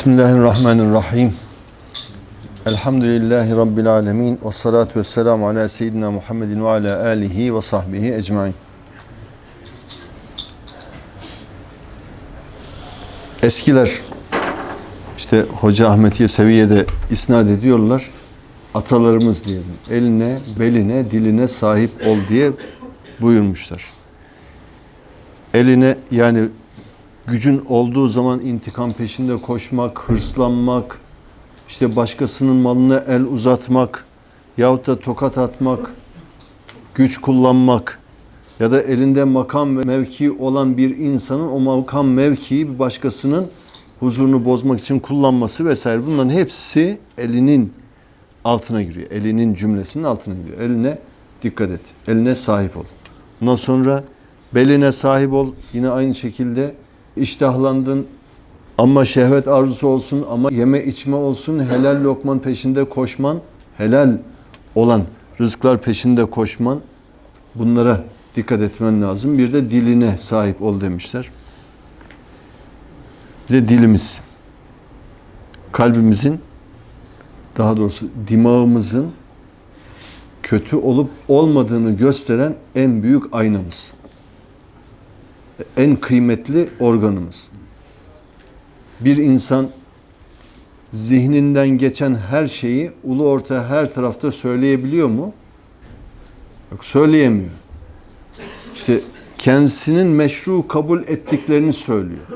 Bismillahirrahmanirrahim. Elhamdülillahi Rabbil alemin. Ve salatu ve selamu ala seyyidina Muhammedin ve ala alihi ve sahbihi ecmain. Eskiler işte Hoca Ahmetiye seviyede isnat ediyorlar. Atalarımız diyelim. Eline, beline, diline sahip ol diye buyurmuşlar. Eline yani gücün olduğu zaman intikam peşinde koşmak, hırslanmak, işte başkasının malına el uzatmak yahut da tokat atmak, güç kullanmak ya da elinde makam ve mevki olan bir insanın o makam mevkiyi bir başkasının huzurunu bozmak için kullanması vesaire bunların hepsi elinin altına giriyor. Elinin cümlesinin altına giriyor. Eline dikkat et. Eline sahip ol. Ondan sonra beline sahip ol. Yine aynı şekilde iştahlandın ama şehvet arzusu olsun ama yeme içme olsun helal lokman peşinde koşman helal olan rızıklar peşinde koşman bunlara dikkat etmen lazım. Bir de diline sahip ol demişler. Bir de dilimiz. Kalbimizin daha doğrusu dimağımızın kötü olup olmadığını gösteren en büyük aynamız en kıymetli organımız. Bir insan zihninden geçen her şeyi ulu orta her tarafta söyleyebiliyor mu? Yok söyleyemiyor. İşte kendisinin meşru kabul ettiklerini söylüyor.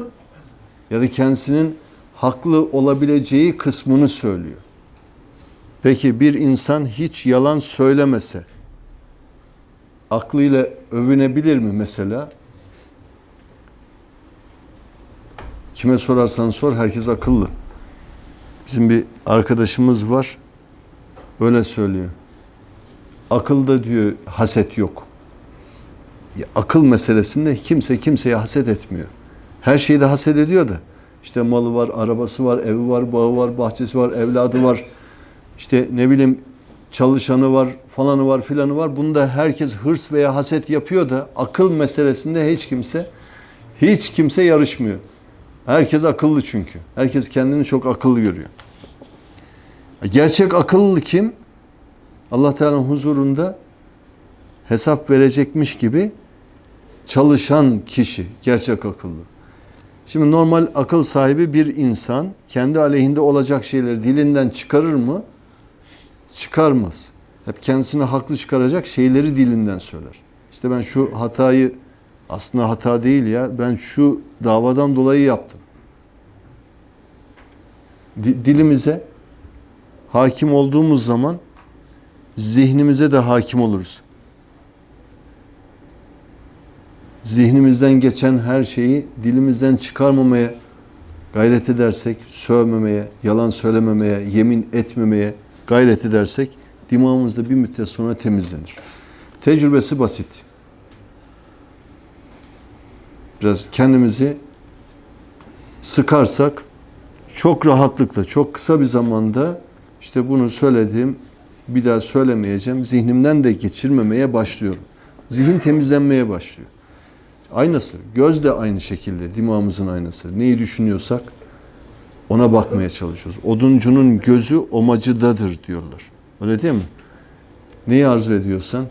Ya da kendisinin haklı olabileceği kısmını söylüyor. Peki bir insan hiç yalan söylemese aklıyla övünebilir mi mesela? Kime sorarsan sor herkes akıllı. Bizim bir arkadaşımız var. Böyle söylüyor. Akılda diyor haset yok. Ya, akıl meselesinde kimse kimseye haset etmiyor. Her şeyi de haset ediyor da. İşte malı var, arabası var, evi var, bağı var, bahçesi var, evladı var. İşte ne bileyim çalışanı var, falanı var, filanı var. Bunda herkes hırs veya haset yapıyor da akıl meselesinde hiç kimse hiç kimse yarışmıyor. Herkes akıllı çünkü. Herkes kendini çok akıllı görüyor. Gerçek akıllı kim? Allah Teala'nın huzurunda hesap verecekmiş gibi çalışan kişi gerçek akıllı. Şimdi normal akıl sahibi bir insan kendi aleyhinde olacak şeyleri dilinden çıkarır mı? Çıkarmaz. Hep kendisini haklı çıkaracak şeyleri dilinden söyler. İşte ben şu hatayı aslında hata değil ya. Ben şu davadan dolayı yaptım. Dilimize hakim olduğumuz zaman zihnimize de hakim oluruz. Zihnimizden geçen her şeyi dilimizden çıkarmamaya gayret edersek, sövmemeye, yalan söylememeye, yemin etmemeye gayret edersek dimağımız da bir müddet sonra temizlenir. Tecrübesi basit. Biraz kendimizi sıkarsak çok rahatlıkla, çok kısa bir zamanda işte bunu söylediğim bir daha söylemeyeceğim. Zihnimden de geçirmemeye başlıyorum. Zihin temizlenmeye başlıyor. Aynası, göz de aynı şekilde, dimağımızın aynası. Neyi düşünüyorsak ona bakmaya çalışıyoruz. Oduncunun gözü omacıdadır diyorlar. Öyle değil mi? Neyi arzu ediyorsan,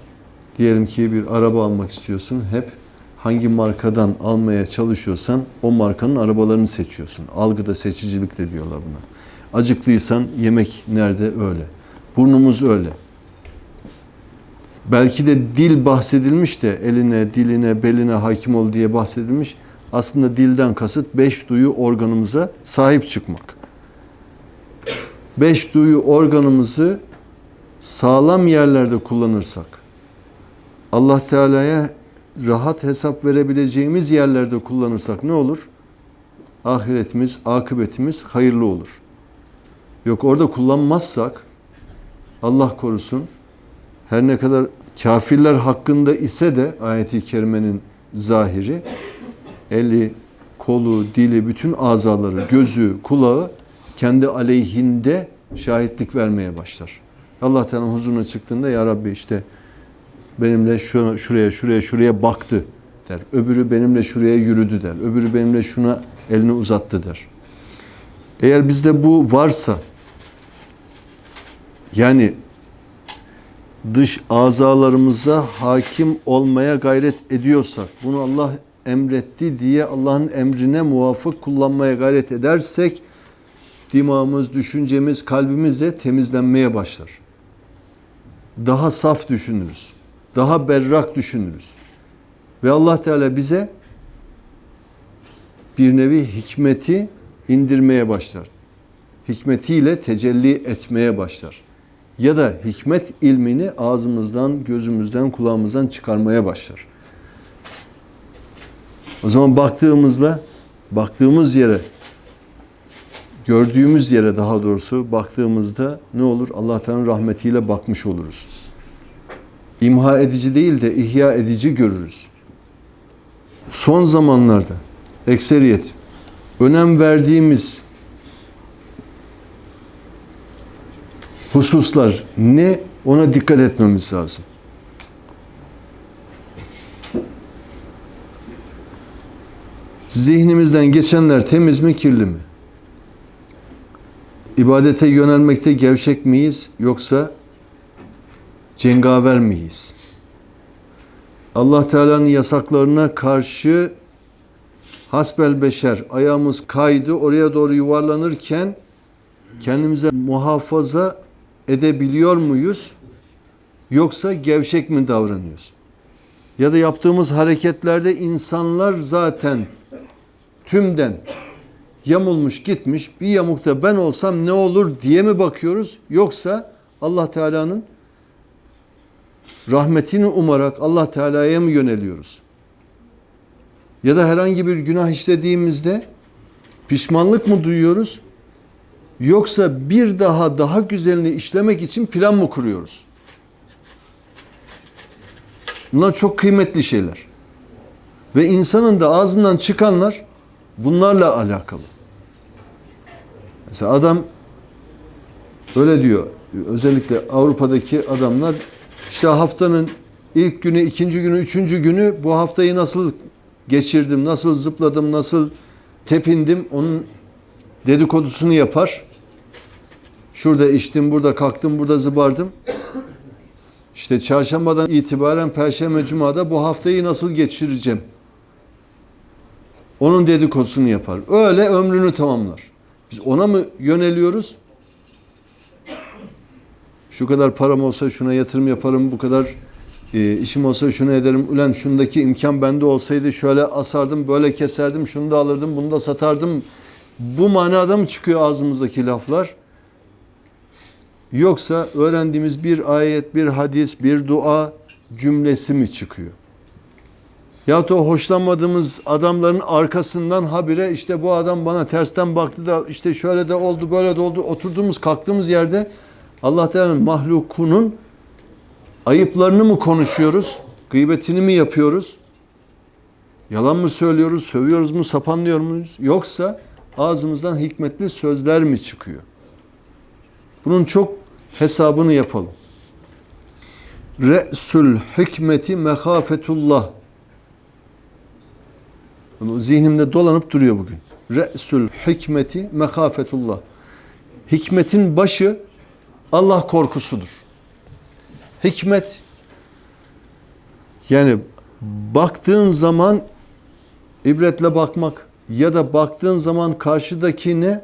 diyelim ki bir araba almak istiyorsun, hep hangi markadan almaya çalışıyorsan o markanın arabalarını seçiyorsun. Algıda seçicilik de diyorlar buna. Acıklıysan yemek nerede öyle. Burnumuz öyle. Belki de dil bahsedilmiş de eline, diline, beline hakim ol diye bahsedilmiş. Aslında dilden kasıt beş duyu organımıza sahip çıkmak. Beş duyu organımızı sağlam yerlerde kullanırsak, Allah Teala'ya rahat hesap verebileceğimiz yerlerde kullanırsak ne olur? Ahiretimiz, akıbetimiz hayırlı olur. Yok orada kullanmazsak Allah korusun her ne kadar kafirler hakkında ise de ayeti kerimenin zahiri eli, kolu, dili, bütün azaları, gözü, kulağı kendi aleyhinde şahitlik vermeye başlar. Allah Teala'nın huzuruna çıktığında ya Rabbi işte benimle şuna, şuraya şuraya şuraya baktı der. Öbürü benimle şuraya yürüdü der. Öbürü benimle şuna elini uzattı der. Eğer bizde bu varsa yani dış azalarımıza hakim olmaya gayret ediyorsak, bunu Allah emretti diye Allah'ın emrine muvafık kullanmaya gayret edersek, dimağımız, düşüncemiz, kalbimiz de temizlenmeye başlar. Daha saf düşünürüz. Daha berrak düşünürüz. Ve Allah Teala bize bir nevi hikmeti indirmeye başlar. Hikmetiyle tecelli etmeye başlar. Ya da hikmet ilmini ağzımızdan, gözümüzden, kulağımızdan çıkarmaya başlar. O zaman baktığımızda, baktığımız yere, gördüğümüz yere daha doğrusu baktığımızda ne olur? Allah Teala'nın rahmetiyle bakmış oluruz. İmha edici değil de ihya edici görürüz. Son zamanlarda ekseriyet önem verdiğimiz hususlar ne ona dikkat etmemiz lazım. Zihnimizden geçenler temiz mi kirli mi? İbadete yönelmekte gevşek miyiz yoksa cengaver miyiz? Allah Teala'nın yasaklarına karşı hasbel beşer ayağımız kaydı oraya doğru yuvarlanırken kendimize muhafaza edebiliyor muyuz? Yoksa gevşek mi davranıyoruz? Ya da yaptığımız hareketlerde insanlar zaten tümden yamulmuş gitmiş bir yamukta ben olsam ne olur diye mi bakıyoruz? Yoksa Allah Teala'nın rahmetini umarak Allah Teala'ya mı yöneliyoruz? Ya da herhangi bir günah işlediğimizde pişmanlık mı duyuyoruz? Yoksa bir daha daha güzelini işlemek için plan mı kuruyoruz? Bunlar çok kıymetli şeyler. Ve insanın da ağzından çıkanlar bunlarla alakalı. Mesela adam öyle diyor. Özellikle Avrupa'daki adamlar işte haftanın ilk günü, ikinci günü, üçüncü günü bu haftayı nasıl geçirdim, nasıl zıpladım, nasıl tepindim onun dedikodusunu yapar. Şurada içtim, burada kalktım, burada zıbardım. İşte çarşambadan itibaren perşembe cumada bu haftayı nasıl geçireceğim? Onun dedikodusunu yapar. Öyle ömrünü tamamlar. Biz ona mı yöneliyoruz? Şu kadar param olsa şuna yatırım yaparım, bu kadar e, işim olsa şunu ederim. Ulan şundaki imkan bende olsaydı şöyle asardım, böyle keserdim, şunu da alırdım, bunu da satardım. Bu manada mı çıkıyor ağzımızdaki laflar? Yoksa öğrendiğimiz bir ayet, bir hadis, bir dua cümlesi mi çıkıyor? Ya da hoşlanmadığımız adamların arkasından habire işte bu adam bana tersten baktı da işte şöyle de oldu böyle de oldu. Oturduğumuz kalktığımız yerde Allah Teala'nın mahlukunun ayıplarını mı konuşuyoruz? Gıybetini mi yapıyoruz? Yalan mı söylüyoruz? Sövüyoruz mu? Sapanlıyor muyuz? Yoksa ağzımızdan hikmetli sözler mi çıkıyor? Bunun çok hesabını yapalım. Re'sül hikmeti mehafetullah. Zihnimde dolanıp duruyor bugün. Re'sül hikmeti mehafetullah. Hikmetin başı Allah korkusudur. Hikmet yani baktığın zaman ibretle bakmak ya da baktığın zaman karşıdakine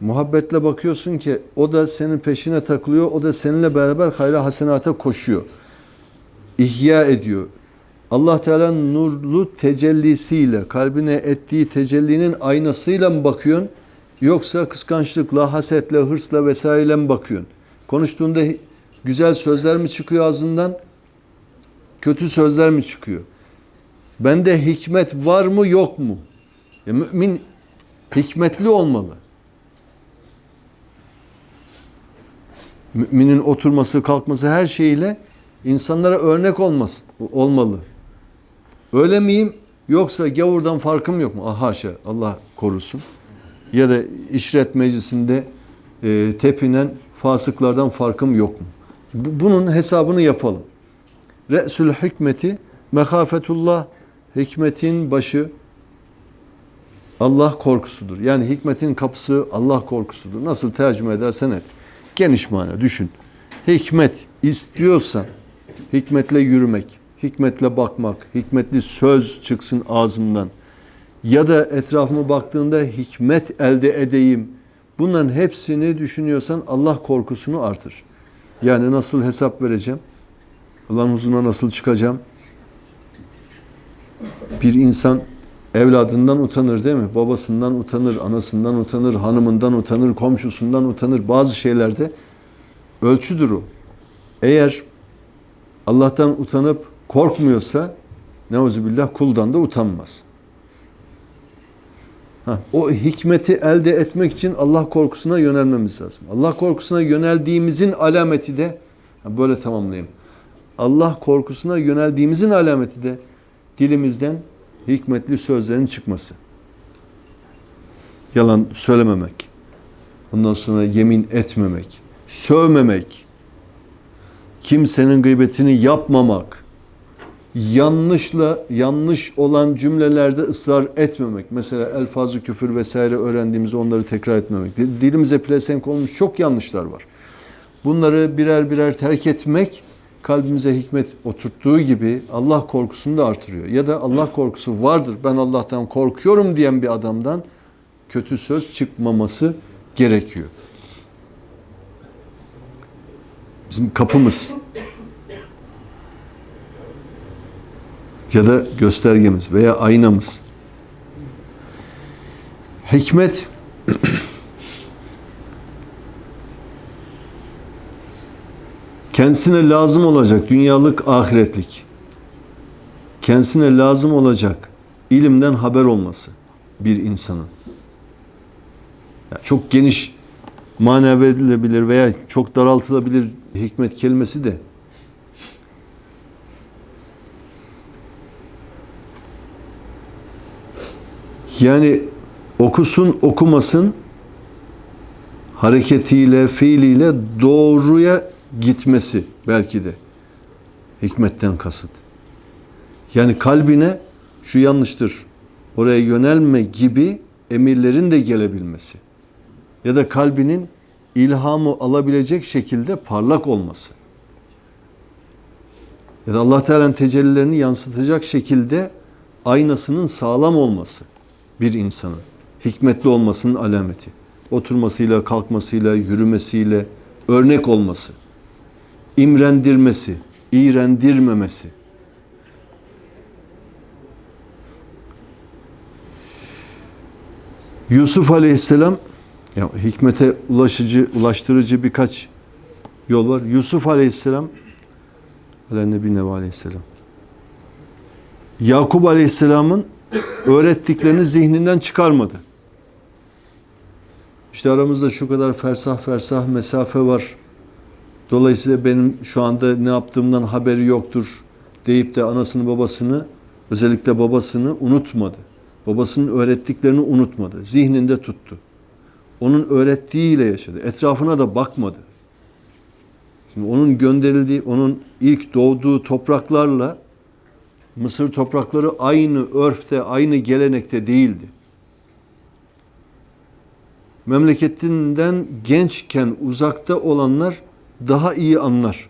muhabbetle bakıyorsun ki o da senin peşine takılıyor, o da seninle beraber hayra hasenata koşuyor. İhya ediyor. Allah Teala'nın nurlu tecellisiyle, kalbine ettiği tecellinin aynasıyla mı bakıyorsun? Yoksa kıskançlıkla, hasetle, hırsla vesaireyle mi bakıyorsun? Konuştuğunda güzel sözler mi çıkıyor ağzından? Kötü sözler mi çıkıyor? Bende hikmet var mı yok mu? E, mümin hikmetli olmalı. Müminin oturması, kalkması her şeyiyle insanlara örnek olması, olmalı. Öyle miyim? Yoksa gavurdan farkım yok mu? Ah, haşa Allah korusun. Ya da işret meclisinde e, tepinen fasıklardan farkım yok mu? Bunun hesabını yapalım. Re'sül hikmeti mehafetullah hikmetin başı Allah korkusudur. Yani hikmetin kapısı Allah korkusudur. Nasıl tercüme edersen et. Geniş mana düşün. Hikmet istiyorsan hikmetle yürümek, hikmetle bakmak, hikmetli söz çıksın ağzımdan ya da etrafıma baktığında hikmet elde edeyim. Bunların hepsini düşünüyorsan Allah korkusunu artır. Yani nasıl hesap vereceğim? Allah'ın huzuruna nasıl çıkacağım? Bir insan evladından utanır değil mi? Babasından utanır, anasından utanır, hanımından utanır, komşusundan utanır. Bazı şeylerde ölçüdür o. Eğer Allah'tan utanıp korkmuyorsa neuzubillah kuldan da utanmaz. Ha, o hikmeti elde etmek için Allah korkusuna yönelmemiz lazım. Allah korkusuna yöneldiğimizin alameti de böyle tamamlayayım. Allah korkusuna yöneldiğimizin alameti de dilimizden hikmetli sözlerin çıkması. Yalan söylememek. Ondan sonra yemin etmemek. Sövmemek. Kimsenin gıybetini yapmamak. Yanlışla yanlış olan cümlelerde ısrar etmemek. Mesela elfazı küfür vesaire öğrendiğimizde onları tekrar etmemek. Dilimize pelesenk olmuş çok yanlışlar var. Bunları birer birer terk etmek kalbimize hikmet oturttuğu gibi Allah korkusunu da artırıyor. Ya da Allah korkusu vardır ben Allah'tan korkuyorum diyen bir adamdan kötü söz çıkmaması gerekiyor. Bizim kapımız ya da göstergemiz veya aynamız. Hikmet kendisine lazım olacak dünyalık ahiretlik kendisine lazım olacak ilimden haber olması bir insanın. Yani çok geniş mana verilebilir veya çok daraltılabilir hikmet kelimesi de yani okusun okumasın hareketiyle, fiiliyle doğruya gitmesi belki de hikmetten kasıt. Yani kalbine şu yanlıştır, oraya yönelme gibi emirlerin de gelebilmesi. Ya da kalbinin ilhamı alabilecek şekilde parlak olması. Ya da Allah Teala'nın tecellilerini yansıtacak şekilde aynasının sağlam olması bir insanın. Hikmetli olmasının alameti. Oturmasıyla, kalkmasıyla, yürümesiyle örnek olması. imrendirmesi, iğrendirmemesi. Yusuf Aleyhisselam ya hikmete ulaşıcı, ulaştırıcı birkaç yol var. Yusuf Aleyhisselam Nebi Aleyhisselam Yakup Aleyhisselam'ın öğrettiklerini zihninden çıkarmadı. İşte aramızda şu kadar fersah fersah mesafe var. Dolayısıyla benim şu anda ne yaptığımdan haberi yoktur deyip de anasını babasını özellikle babasını unutmadı. Babasının öğrettiklerini unutmadı. Zihninde tuttu. Onun öğrettiğiyle yaşadı. Etrafına da bakmadı. Şimdi onun gönderildiği, onun ilk doğduğu topraklarla Mısır toprakları aynı örfte, aynı gelenekte değildi. Memleketinden gençken uzakta olanlar daha iyi anlar.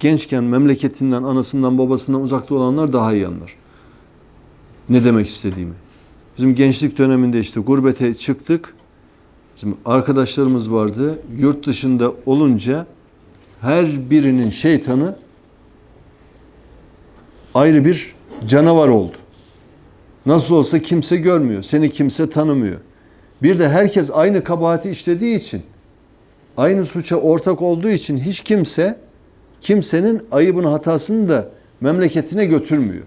Gençken memleketinden, anasından, babasından uzakta olanlar daha iyi anlar. Ne demek istediğimi. Bizim gençlik döneminde işte gurbete çıktık. Bizim arkadaşlarımız vardı. Yurt dışında olunca her birinin şeytanı ayrı bir canavar oldu. Nasıl olsa kimse görmüyor, seni kimse tanımıyor. Bir de herkes aynı kabahati işlediği için, aynı suça ortak olduğu için hiç kimse kimsenin ayıbını hatasını da memleketine götürmüyor.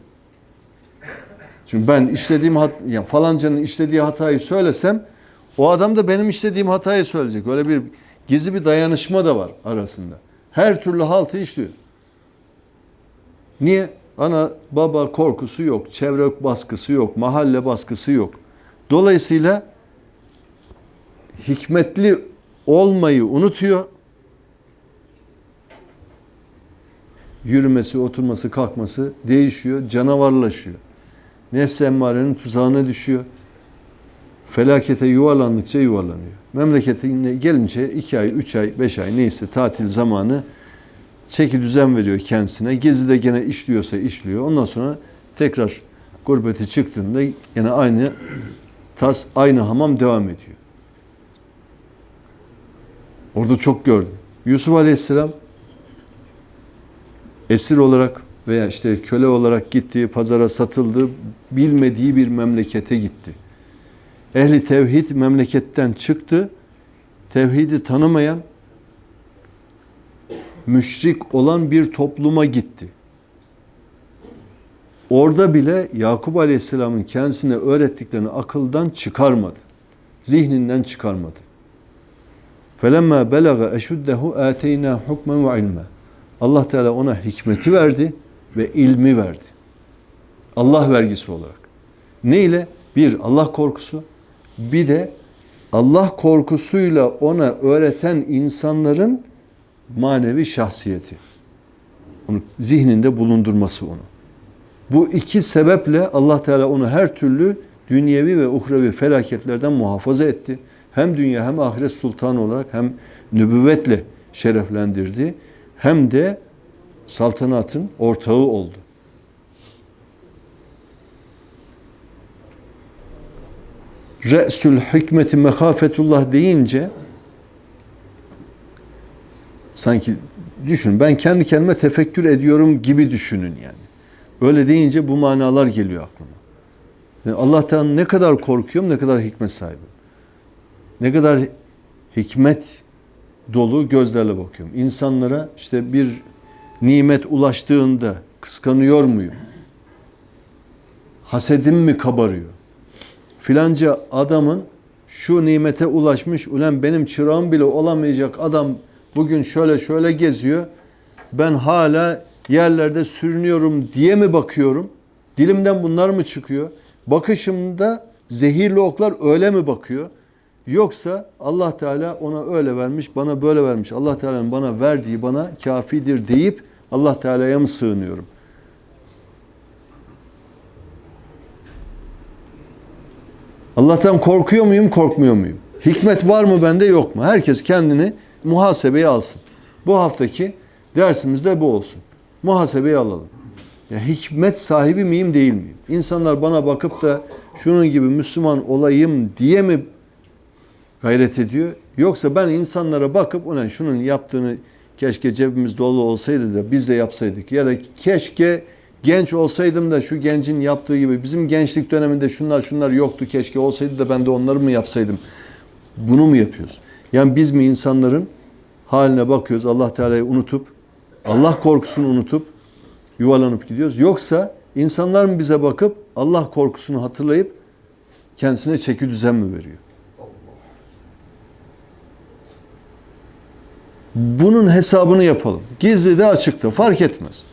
Çünkü ben işlediğim hat yani falancanın işlediği hatayı söylesem o adam da benim işlediğim hatayı söyleyecek. Öyle bir gizli bir dayanışma da var arasında. Her türlü haltı işliyor. Niye? Ana baba korkusu yok, çevre baskısı yok, mahalle baskısı yok. Dolayısıyla hikmetli olmayı unutuyor. Yürümesi, oturması, kalkması değişiyor, canavarlaşıyor. Nefs emmarenin tuzağına düşüyor. felakete yuvarlandıkça yuvarlanıyor. Memleketine gelince iki ay, üç ay, beş ay neyse tatil zamanı çeki düzen veriyor kendisine. Gezide gene işliyorsa işliyor. Ondan sonra tekrar gurbeti çıktığında yine aynı tas, aynı hamam devam ediyor. Orada çok gördüm. Yusuf Aleyhisselam esir olarak veya işte köle olarak gittiği, pazara satıldığı bilmediği bir memlekete gitti. Ehli tevhid memleketten çıktı. Tevhidi tanımayan, müşrik olan bir topluma gitti. Orada bile Yakup Aleyhisselam'ın kendisine öğrettiklerini akıldan çıkarmadı. Zihninden çıkarmadı. فَلَمَّا بَلَغَ اَشُدَّهُ اَتَيْنَا حُكْمًا وَعِلْمًا Allah Teala ona hikmeti verdi ve ilmi verdi. Allah vergisi olarak. Ne ile? Bir, Allah korkusu. Bir de Allah korkusuyla ona öğreten insanların manevi şahsiyeti. Onu zihninde bulundurması onu. Bu iki sebeple Allah Teala onu her türlü dünyevi ve uhrevi felaketlerden muhafaza etti. Hem dünya hem ahiret sultanı olarak hem nübüvvetle şereflendirdi. Hem de saltanatın ortağı oldu. Re'sül hikmeti mehafetullah deyince sanki düşün ben kendi kendime tefekkür ediyorum gibi düşünün yani. Öyle deyince bu manalar geliyor aklıma. Yani Allah'tan ne kadar korkuyorum, ne kadar hikmet sahibim. Ne kadar hikmet dolu gözlerle bakıyorum. İnsanlara işte bir nimet ulaştığında kıskanıyor muyum? Hasedim mi kabarıyor? Filanca adamın şu nimete ulaşmış, ulan benim çırağım bile olamayacak adam bugün şöyle şöyle geziyor. Ben hala yerlerde sürünüyorum diye mi bakıyorum? Dilimden bunlar mı çıkıyor? Bakışımda zehirli oklar öyle mi bakıyor? Yoksa Allah Teala ona öyle vermiş, bana böyle vermiş. Allah Teala'nın bana verdiği bana kafidir deyip Allah Teala'ya mı sığınıyorum? Allah'tan korkuyor muyum, korkmuyor muyum? Hikmet var mı bende, yok mu? Herkes kendini muhasebeye alsın. Bu haftaki dersimiz de bu olsun. Muhasebeyi alalım. Ya hikmet sahibi miyim, değil miyim? İnsanlar bana bakıp da şunun gibi Müslüman olayım diye mi gayret ediyor? Yoksa ben insanlara bakıp ulan şunun yaptığını keşke cebimiz dolu olsaydı da biz de yapsaydık. Ya da keşke genç olsaydım da şu gencin yaptığı gibi bizim gençlik döneminde şunlar şunlar yoktu keşke olsaydı da ben de onları mı yapsaydım? Bunu mu yapıyoruz? Yani biz mi insanların haline bakıyoruz Allah Teala'yı unutup Allah korkusunu unutup yuvarlanıp gidiyoruz. Yoksa insanlar mı bize bakıp Allah korkusunu hatırlayıp kendisine çeki düzen mi veriyor? Bunun hesabını yapalım. Gizli de açıkta fark etmez.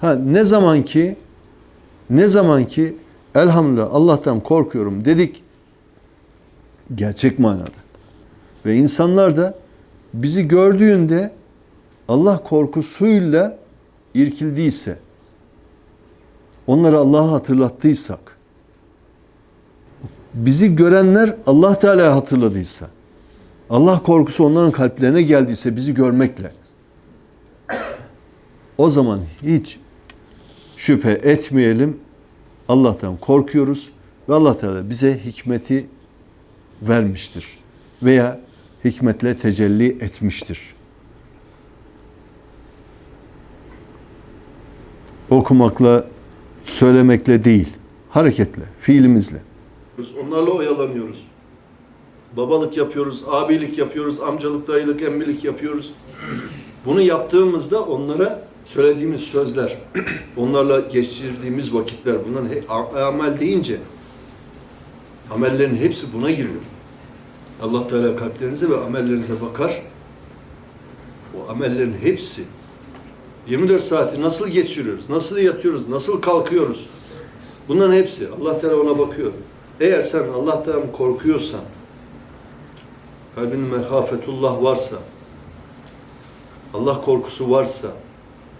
Ha ne zaman ki ne zaman ki elhamdülillah Allah'tan korkuyorum dedik gerçek manada. Ve insanlar da bizi gördüğünde Allah korkusuyla irkildiyse, onları Allah'a hatırlattıysak, bizi görenler Allah Teala'ya hatırladıysa, Allah korkusu onların kalplerine geldiyse bizi görmekle, o zaman hiç şüphe etmeyelim. Allah'tan korkuyoruz ve Allah Teala bize hikmeti vermiştir veya hikmetle tecelli etmiştir. Okumakla, söylemekle değil, hareketle, fiilimizle. Onlarla oyalanıyoruz. Babalık yapıyoruz, abilik yapıyoruz, amcalık, dayılık, emmilik yapıyoruz. Bunu yaptığımızda onlara söylediğimiz sözler, onlarla geçirdiğimiz vakitler, bunların amel deyince amellerin hepsi buna giriyor. Allah Teala kalplerinize ve amellerinize bakar. O amellerin hepsi 24 saati nasıl geçiriyoruz, nasıl yatıyoruz, nasıl kalkıyoruz? Bunların hepsi Allah Teala ona bakıyor. Eğer sen Allah'tan korkuyorsan, kalbinde mehafetullah varsa, Allah korkusu varsa,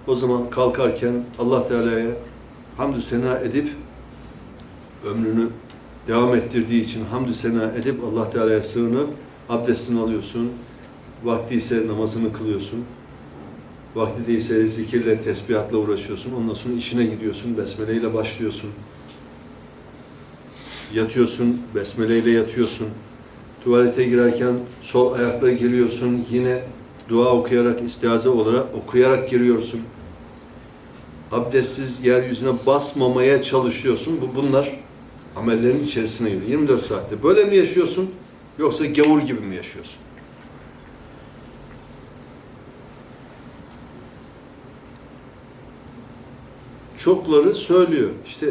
o zaman kalkarken Allah Teala'ya hamdü sena edip ömrünü devam ettirdiği için hamdü sena edip Allah Teala'ya sığınıp abdestini alıyorsun. Vakti ise namazını kılıyorsun. Vakti değilse zikirle, tesbihatla uğraşıyorsun. Ondan sonra işine gidiyorsun. Besmele ile başlıyorsun. Yatıyorsun. Besmele ile yatıyorsun. Tuvalete girerken sol ayakla giriyorsun. Yine dua okuyarak, istiaze olarak okuyarak giriyorsun. Abdestsiz yeryüzüne basmamaya çalışıyorsun. Bu bunlar amellerin içerisine giriyor. 24 saatte. Böyle mi yaşıyorsun? Yoksa gavur gibi mi yaşıyorsun? Çokları söylüyor. İşte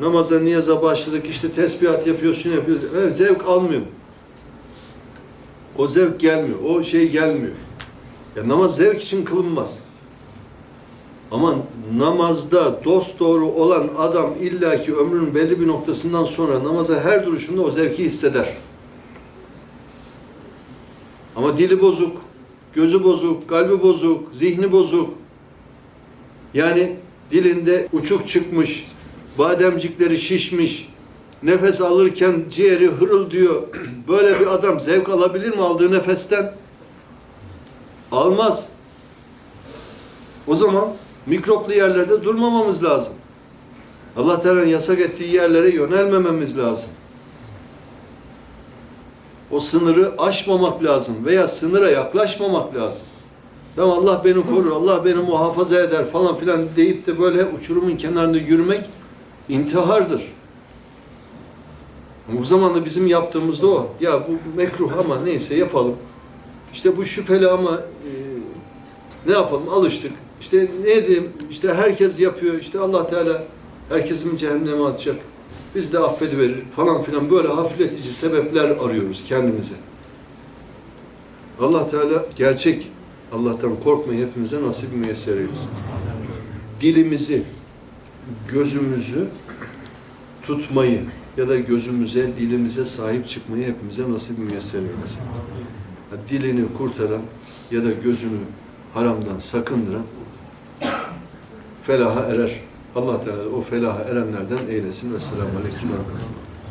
namaza, niyaza başladık, işte tesbihat yapıyorsun, yapıyorsun. Evet, zevk almıyor. O zevk gelmiyor, o şey gelmiyor. Ya namaz zevk için kılınmaz. Ama namazda dost doğru olan adam illaki ömrünün belli bir noktasından sonra namaza her duruşunda o zevki hisseder. Ama dili bozuk, gözü bozuk, kalbi bozuk, zihni bozuk. Yani dilinde uçuk çıkmış, bademcikleri şişmiş, nefes alırken ciğeri hırıldıyor. Böyle bir adam zevk alabilir mi aldığı nefesten? Almaz. O zaman mikroplu yerlerde durmamamız lazım. Allah Teala'nın yasak ettiği yerlere yönelmememiz lazım. O sınırı aşmamak lazım veya sınıra yaklaşmamak lazım. Tamam Allah beni korur, Allah beni muhafaza eder falan filan deyip de böyle uçurumun kenarında yürümek intihardır. Bu zamanda bizim yaptığımız da o. Ya bu mekruh ama neyse yapalım. İşte bu şüpheli ama e, ne yapalım alıştık. İşte ne diyeyim işte herkes yapıyor işte Allah Teala herkesin cehenneme atacak. Biz de affediverir falan filan böyle hafifletici sebepler arıyoruz kendimize. Allah Teala gerçek Allah'tan korkmayı hepimize nasip müyesser eylesin. Dilimizi, gözümüzü tutmayı ya da gözümüze, dilimize sahip çıkmayı hepimize nasip müyesser eylesin. Dilini kurtaran ya da gözünü haramdan sakındıran felaha erer. Allah Teala o felaha erenlerden eylesin. Esselamu Aleyküm ve.